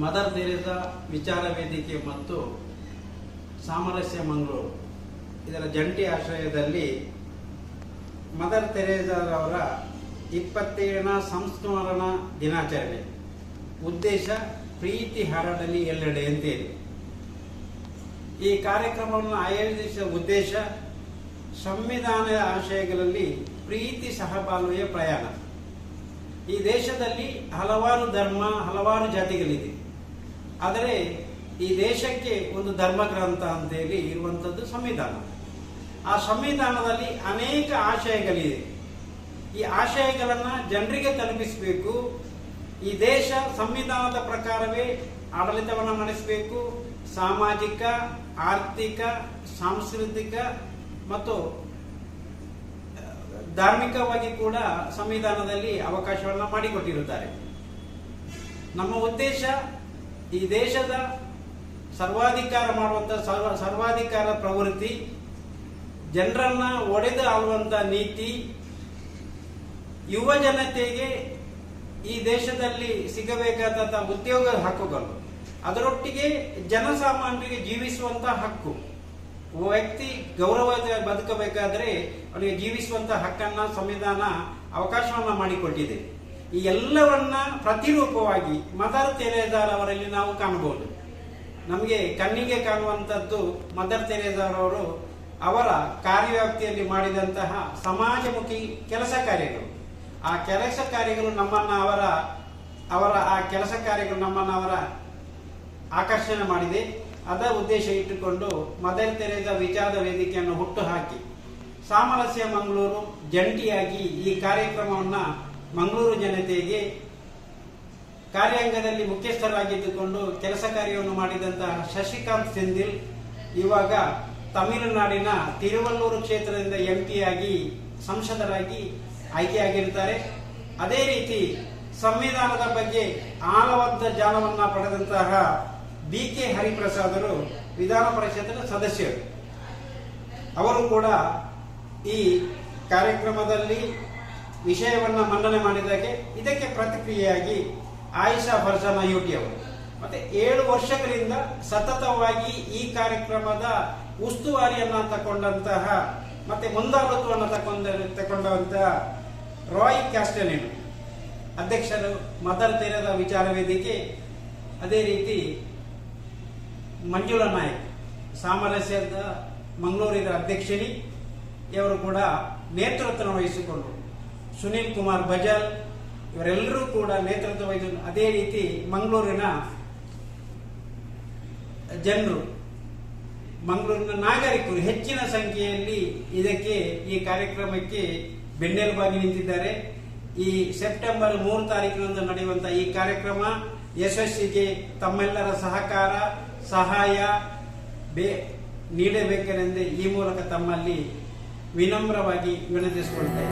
Mother Teresa ವಿಚಾರ ವೇದಿಕೆ ಮತ್ತು ಸಾಮರಸ್ಯ ಮಂಗಳೂರು. ಇದರ ಜಂಟಿ ಆಶ್ರಯದಲ್ಲಿ ಮದರ್ ತೆರೇಸಾರವರ ಇಪ್ಪತ್ತೇಳನ ಸಂಸ್ಮರಣ ದಿನಾಚರಣೆ. ಉದ್ದೇಶ, ಪ್ರೀತಿ ಹರಡಲಿ ಎಲ್ಲೆಡೆ ಅಂತೇಳಿ. ಈ ಕಾರ್ಯಕ್ರಮವನ್ನು ಆಯೋಜಿಸಿದ ಉದ್ದೇಶ ಸಂವಿಧಾನದ ಆಶಯಗಳಲ್ಲಿ ಪ್ರೀತಿ ಸಹಬಾಳ್ವೆಯ ಪ್ರಯಾಣ. ಈ ದೇಶದಲ್ಲಿ ಹಲವಾರು ಧರ್ಮ, ಹಲವಾರು ಜಾತಿಗಳಿದೆ. ಆದರೆ ಈ ದೇಶಕ್ಕೆ ಒಂದು ಧರ್ಮಗ್ರಂಥ ಅಂತೇಳಿ ಇರುವಂಥದ್ದು ಸಂವಿಧಾನ. ಆ ಸಂವಿಧಾನದಲ್ಲಿ ಅನೇಕ ಆಶಯಗಳಿದೆ. ಈ ಆಶಯಗಳನ್ನು ಜನರಿಗೆ ತಲುಪಿಸಬೇಕು. ಈ ದೇಶ ಸಂವಿಧಾನದ ಪ್ರಕಾರವೇ ಆಡಳಿತವನ್ನು ನಡೆಸಬೇಕು. ಸಾಮಾಜಿಕ, ಆರ್ಥಿಕ, ಸಾಂಸ್ಕೃತಿಕ ಮತ್ತು ಧಾರ್ಮಿಕವಾಗಿ ಕೂಡ ಸಂವಿಧಾನದಲ್ಲಿ ಅವಕಾಶವನ್ನು ಮಾಡಿಕೊಟ್ಟಿರುತ್ತಾರೆ. ನಮ್ಮ ಉದ್ದೇಶ ಈ ದೇಶದ ಸರ್ವಾಧಿಕಾರ ಮಾಡುವಂತ ಸರ್ವ, ಸರ್ವಾಧಿಕಾರ ಪ್ರವೃತ್ತಿ, ಜನರನ್ನ ಒಡೆದು ಆಳುವಂತ ನೀತಿ, ಯುವ ಜನತೆಗೆ ಈ ದೇಶದಲ್ಲಿ ಸಿಗಬೇಕಾದಂಥ ಉದ್ಯೋಗ ಹಕ್ಕುಗಳು. ಅದರೊಟ್ಟಿಗೆ ಜನಸಾಮಾನ್ಯರಿಗೆ ಜೀವಿಸುವಂತ ಹಕ್ಕು. ವ್ಯಕ್ತಿ ಗೌರವ ಬದುಕಬೇಕಾದ್ರೆ ಅವನಿಗೆ ಜೀವಿಸುವಂತ ಹಕ್ಕನ್ನ, ಸಂವಿಧಾನ ಅವಕಾಶವನ್ನ ಮಾಡಿಕೊಟ್ಟಿದೆ. ಈ ಎಲ್ಲವನ್ನ ಪ್ರತಿರೂಪವಾಗಿ ಮದರ್ ತೆರೇದಾರ್ ಅವರಲ್ಲಿ ನಾವು ಕಾಣಬಹುದು. ನಮಗೆ ಕಣ್ಣಿಗೆ ಕಾಣುವಂಥದ್ದು ಮದರ್ ತೆರೇದಾರ್ ಅವರು ಅವರ ಕಾರ್ಯವ್ಯಾಪ್ತಿಯಲ್ಲಿ ಮಾಡಿದಂತಹ ಸಮಾಜಮುಖಿ ಕೆಲಸ ಕಾರ್ಯಗಳು. ಆ ಕೆಲಸ ಕಾರ್ಯಗಳು ನಮ್ಮನ್ನ ಅವರ ಅವರ ಆ ಕೆಲಸ ಕಾರ್ಯಗಳು ನಮ್ಮನ್ನ ಅವರ ಆಕರ್ಷಣೆ ಮಾಡಿದೆ. ಅದರ ಉದ್ದೇಶ ಇಟ್ಟುಕೊಂಡು ಮದರ್ ತೆರೇಸಾ ವಿಚಾರದ ವೇದಿಕೆಯನ್ನು ಹುಟ್ಟು ಹಾಕಿ. ಸಾಮರಸ್ಯ ಮಂಗಳೂರು ಜಂಟಿಯಾಗಿ ಈ ಕಾರ್ಯಕ್ರಮವನ್ನ ಮಂಗಳೂರು ಜನತೆಗೆ ಕಾರ್ಯಾಂಗದಲ್ಲಿ ಮುಖ್ಯಸ್ಥರಾಗಿದ್ದುಕೊಂಡು ಕೆಲಸ ಕಾರ್ಯವನ್ನು ಮಾಡಿದಂತಹ ಶಶಿಕಾಂತ್ ಸಿಂಧಿಲ್ ಇವಾಗ ತಮಿಳುನಾಡಿನ ತಿರುವಲ್ಲೂರು ಕ್ಷೇತ್ರದಿಂದ ಎಂ ಪಿಯಾಗಿ ಸಂಸದರಾಗಿ ಆಯ್ಕೆಯಾಗಿರುತ್ತಾರೆ ಅದೇ ರೀತಿ ಸಂವಿಧಾನದ ಬಗ್ಗೆ ಆಳವಂತ ಜಾಲವನ್ನು ಪಡೆದಂತಹ ಬಿ ಕೆ ಹರಿಪ್ರಸಾದರು ವಿಧಾನ ಪರಿಷತ್ತಿನ ಸದಸ್ಯರು. ಅವರು ಕೂಡ ಈ ಕಾರ್ಯಕ್ರಮದಲ್ಲಿ ವಿಷಯವನ್ನ ಮಂಡನೆ ಮಾಡಿದಾಗೆ ಇದಕ್ಕೆ ಪ್ರತಿಕ್ರಿಯೆಯಾಗಿ ಆಯಿಷಾ ಫರ್ಜಾನ ಯೋಟಿ ಅವರು. ಮತ್ತೆ ಏಳು ವರ್ಷಗಳಿಂದ ಸತತವಾಗಿ ಈ ಕಾರ್ಯಕ್ರಮದ ಉಸ್ತುವಾರಿಯನ್ನ ತಕೊಂಡಂತಹ, ಮತ್ತೆ ಮುಂದಾಳತ್ವವನ್ನು ತಕೊಂಡ ತಕೊಂಡಂತಹ ರಾಯ್ ಕ್ಯಾಸ್ಟನೇನು. ಅಧ್ಯಕ್ಷರು ಮದರ್ ತೆರೆದ ವಿಚಾರ ವೇದಿಕೆ, ಅದೇ ರೀತಿ ಮಂಜುಳಾ ನಾಯಕ್, ಸಾಮರಸ್ಯದ ಮಂಗಳೂರಿನ ಅಧ್ಯಕ್ಷಿಣಿ ಇವರು ಕೂಡ ನೇತೃತ್ವ ವಹಿಸಿಕೊಂಡು ಸುನೀಲ್ ಕುಮಾರ್ ಬಜಲ್ ಇವರೆಲ್ಲರೂ ಕೂಡ ನೇತೃತ್ವ ವಹಿಸಿದ್ರು. ಅದೇ ರೀತಿ ಮಂಗಳೂರಿನ ಜನರು, ಮಂಗಳೂರಿನ ನಾಗರಿಕರು ಹೆಚ್ಚಿನ ಸಂಖ್ಯೆಯಲ್ಲಿ ಇದಕ್ಕೆ ಈ ಕಾರ್ಯಕ್ರಮಕ್ಕೆ ಬೆನ್ನೆಲುಬಾಗಿ ನಿಂತಿದ್ದಾರೆ. ಈ ಸೆಪ್ಟೆಂಬರ್ ಮೂರು ತಾರೀಕಿನಂದು ನಡೆಯುವಂತಹ ಈ ಕಾರ್ಯಕ್ರಮ ಯಶಸ್ಸಿಗೆ ತಮ್ಮೆಲ್ಲರ ಸಹಕಾರ, ಸಹಾಯ ಬೇ ನೀಡಬೇಕೆಂದು ಈ ಮೂಲಕ ತಮ್ಮಲ್ಲಿ ವಿನಮ್ರವಾಗಿ ವಿನಂತಿಸಿಕೊಳ್ತಾ